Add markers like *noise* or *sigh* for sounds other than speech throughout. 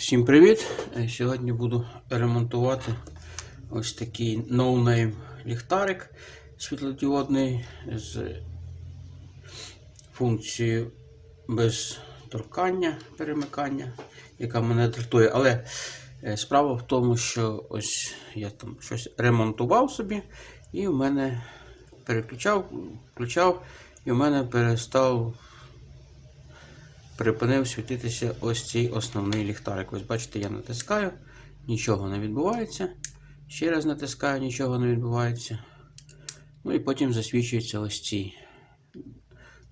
Всім привіт! Е, Сьогодні буду ремонтувати ось такий ноунейм ліхтарик світлодіодний з функцією без торкання, перемикання, яка мене дратує. Але е, справа в тому, що ось я там щось ремонтував собі, і в мене переключав, включав, і в мене перестав припинив світитися ось цей основний ліхтарик. Ось бачите, я натискаю, нічого не відбувається. Ще раз натискаю, нічого не відбувається. Ну і потім засвічується ось цей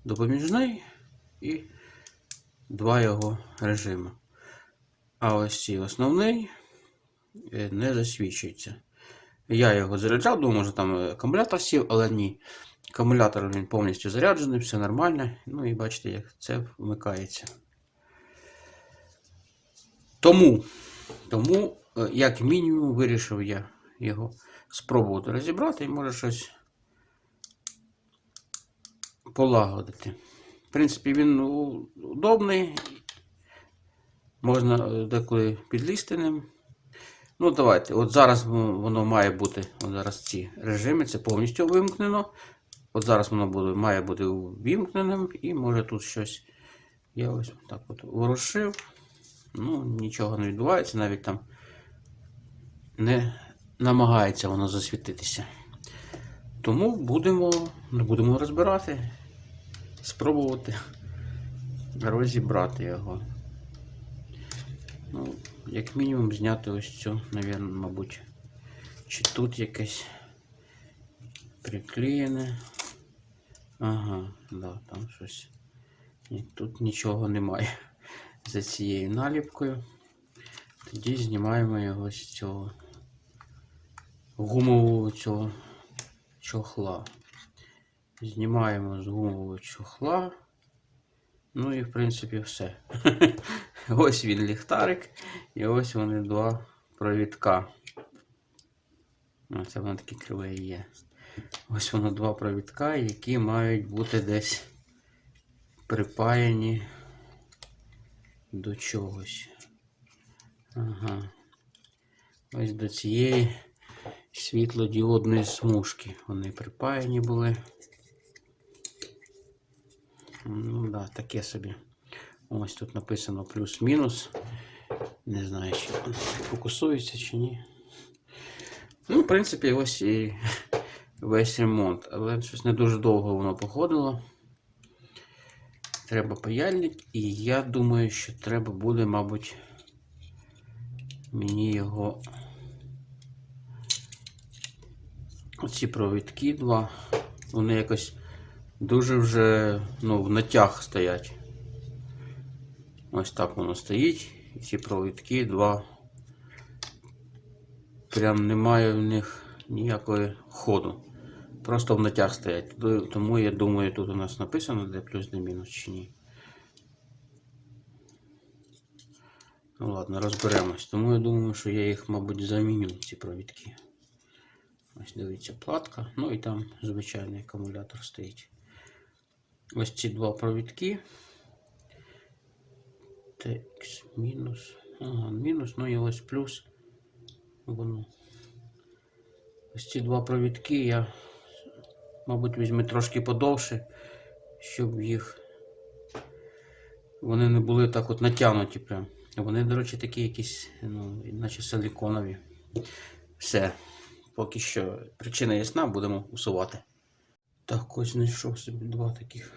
допоміжний і два його режими. А ось цей основний е, не засвічується. Я його заряджав, думав, що там е, акумулятор сів, але ні. Акумулятор він повністю заряджений, все нормально. Ну і бачите, як це вмикається. Тому, тому е, як мінімум, вирішив я його спробувати розібрати і може щось полагодити. В принципі, він удобний. Можна е, деколи підлізти ним. Ну, давайте. От зараз воно має бути, от зараз ці режими, це повністю вимкнено. От зараз воно буде, має бути увімкненим і може тут щось. Я ось так от ворушив. Ну, нічого не відбувається, навіть там не намагається воно засвітитися. Тому будемо, будемо розбирати, спробувати розібрати його. Ну, як мінімум зняти ось цю, мабуть, чи тут якесь приклеєне. Ага, да, там щось. Ні, тут нічого немає *laughs* за цією наліпкою. Тоді знімаємо його з цього гумового цього чохла. Знімаємо з гумового чохла. Ну і в принципі все. *laughs* ось він ліхтарик. І ось вони два провідка. Оце воно таке криве є. Ось воно два провідка, які мають бути десь припаяні до чогось. Ага. Ось до цієї світлодіодної смужки. Вони припаяні були. Ну да, таке собі. Ось тут написано плюс-мінус. Не знаю, чи фокусується чи ні. Ну, в принципі, ось і весь ремонт. Але щось не дуже довго воно походило. Треба паяльник, і я думаю, що треба буде, мабуть, мені його. Оці провідки два. Вони якось дуже вже ну, в натяг стоять. Ось так воно стоїть. І ці провідки два. Прям немає в них ніякої ходу. Просто в натяг стоять. Тому я думаю, тут у нас написано, де плюс, де мінус чи ні. Ну ладно, розберемось. Тому я думаю, що я їх, мабуть, заміню, ці провідки. Ось дивіться, платка. Ну і там звичайний акумулятор стоїть. Ось ці два провідки. Текс мінус. Ага, мінус, ну і ось плюс. Воно. Ось ці два провідки я, мабуть, візьму трошки подовше, щоб їх вони не були так от натягнуті прям. Вони, до речі, такі якісь, ну, наче силіконові. Все. Поки що причина ясна, будемо усувати. Так, ось знайшов собі два таких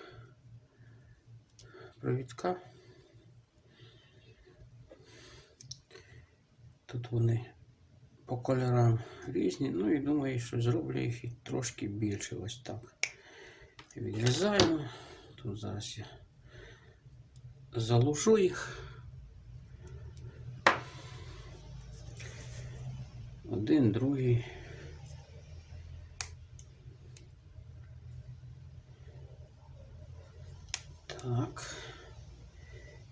провідка. Тут вони по кольорам різні, ну і думаю, що зроблю їх і трошки більше ось так. Відрізаємо. Тут зараз я залушу їх. Один, другий. Так.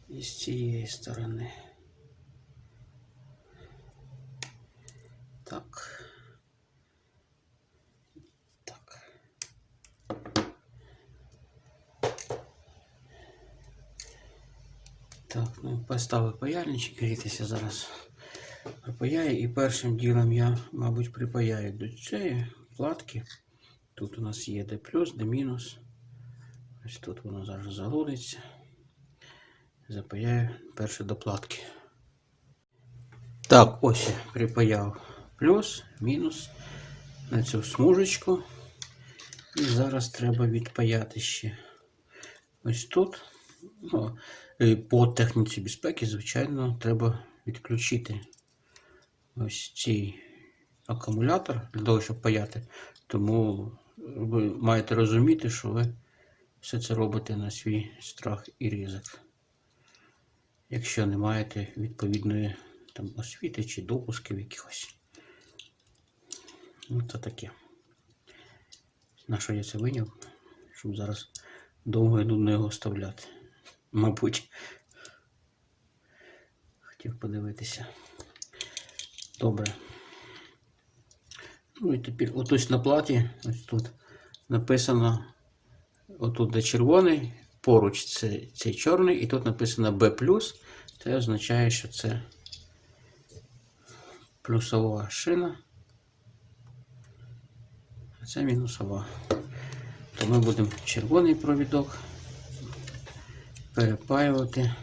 І з цієї сторони. Так. Так. Так, ну поставив паяльничок, грітися зараз припаяю. І першим ділом я, мабуть, припаяю до цієї платки. Тут у нас є де плюс, де мінус. Ось тут воно зараз залудиться. Запаяю перше до платки. Так, ось я припаяв плюс, мінус на цю смужечку. І зараз треба відпаяти ще ось тут. Ну, по техніці безпеки, звичайно, треба відключити ось цей акумулятор для того, щоб паяти. Тому ви маєте розуміти, що ви все це робите на свій страх і ризик. Якщо не маєте відповідної там, освіти чи допусків якихось. Ну, це таке. На що я це виняв? Щоб зараз довго і нудно його вставляти. Мабуть. Хотів подивитися. Добре. Ну і тепер отось на платі, ось тут написано, отут де червоний, поруч це, цей чорний, і тут написано B+, це означає, що це плюсова шина, а це мінусова. То ми будемо червоний провідок перепаювати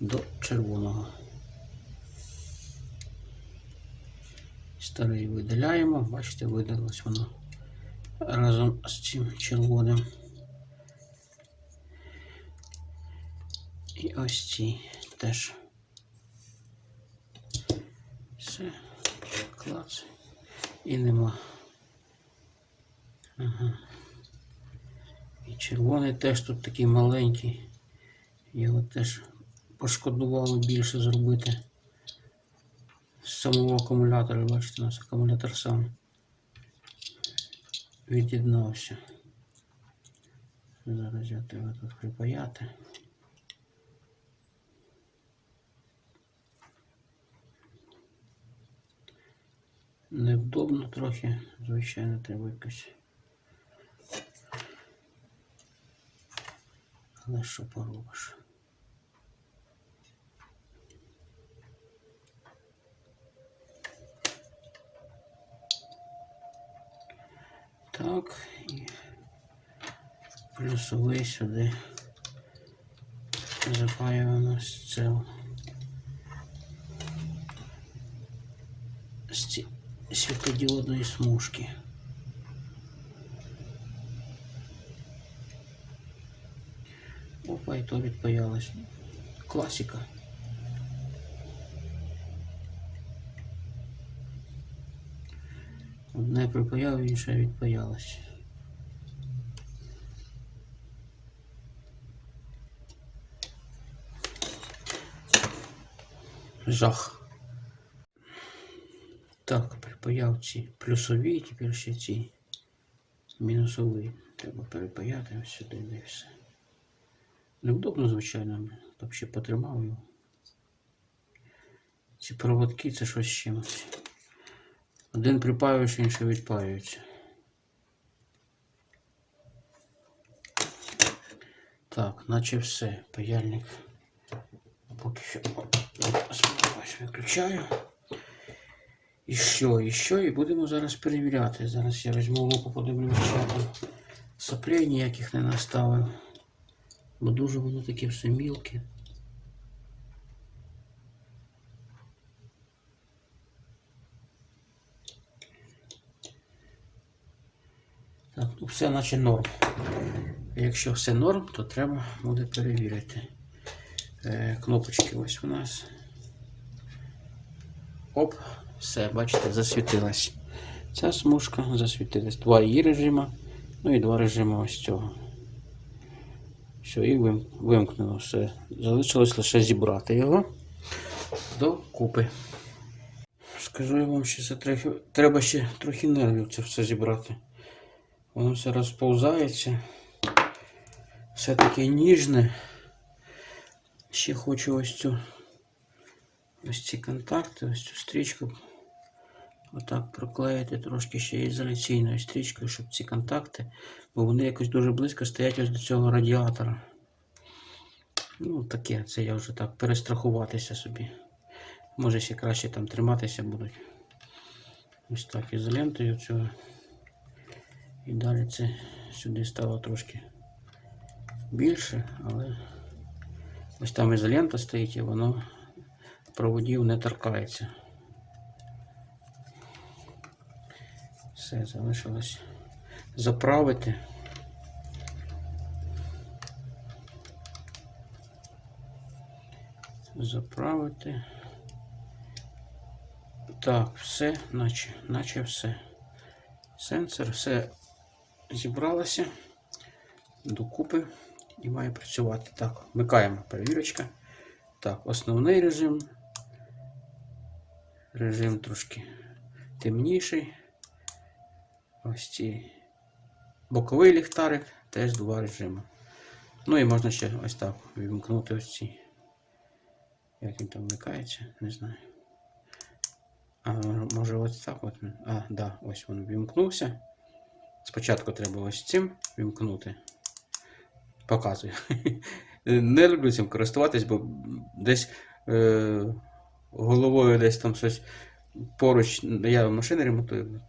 до червоного. Старий видаляємо, бачите, видалось воно разом з цим червоним. І ось ці теж. Все, клац. І нема. Ага. І червоний теж тут такий маленький. Його теж пошкодувало більше зробити. З самого акумулятора, бачите, у нас акумулятор сам від'єднався. Зараз я тебе тут припаяти. Невдобно трохи, звичайно, треба якось. Але що поробиш? Так, і плюсовий сюди запаюємо з цього. З ці- смужки. Опа, і то відпаялось. Класика. Одне припаяв, інше відпаялось. Жах. Так, припаяв ці плюсові, тепер ще ці мінусові. Треба перепаяти сюди і все. Невдобно, звичайно, так ще потримав його. Ці проводки це щось з чимось. Один припаюєш, інший відпаюється. Так, наче все. Паяльник. Поки що ось виключаю. І що, і що, і будемо зараз перевіряти. Зараз я візьму луку, подивлюся, що соплей ніяких не наставив. Бо дуже воно таке все мілке. Так, ну все наче норм. Якщо все норм, то треба буде перевірити. Е, кнопочки ось у нас. Оп, все, бачите, засвітилась. Ця смужка засвітилась. Два її режима, ну і два режими ось цього. Все, і вим- вимкнено все. Залишилось лише зібрати його до купи. Скажу я вам, що це трохи, треба ще трохи нервів це все зібрати. Воно все розповзається. Все таке ніжне. Ще хочу ось цю ось ці контакти, ось цю стрічку. Отак проклеїти трошки ще ізоляційною стрічкою, щоб ці контакти, бо вони якось дуже близько стоять ось до цього радіатора. Ну, таке, це я вже так перестрахуватися собі. Може ще краще там триматися будуть. Ось так ізолентою цього. І далі це сюди стало трошки більше, але ось там ізолента стоїть і воно проводів не торкається. Все, залишилось заправити. Заправити. Так, все, наче, наче все. Сенсор, все зібралося докупи і має працювати. Так, вмикаємо перевірочка. Так, основний режим. Режим трошки темніший. Ось ці боковий ліхтарик, теж два режими. Ну і можна ще ось так вімкнути ось ці. Як він там вмикається, не знаю. А може ось так от. А, да, ось він вімкнувся. Спочатку треба ось цим вімкнути. Показую. *laughs* Не люблю цим користуватись, бо десь е, головою десь там щось поруч. Я машини ремонтую.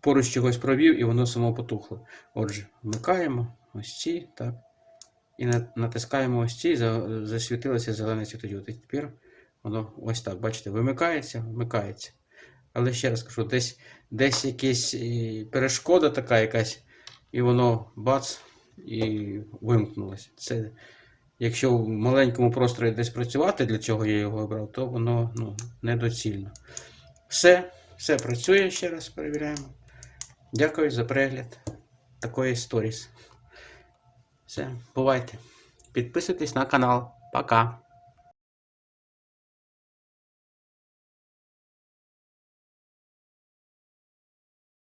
Поруч чогось провів і воно само потухло. Отже, вмикаємо ось ці, так. І натискаємо ось ці, за- засвітилося зелений світодіод. Тепер воно ось так, бачите, вимикається, вмикається. Але ще раз кажу, десь, десь якась е, перешкода така якась, і воно бац, і вимкнулося. Це, якщо в маленькому просторі десь працювати, для чого я його обрав, то воно ну, недоцільно. Все, все працює, ще раз перевіряємо. Дякую за перегляд такої сторіс. Все, бувайте. Підписуйтесь на канал. Пока.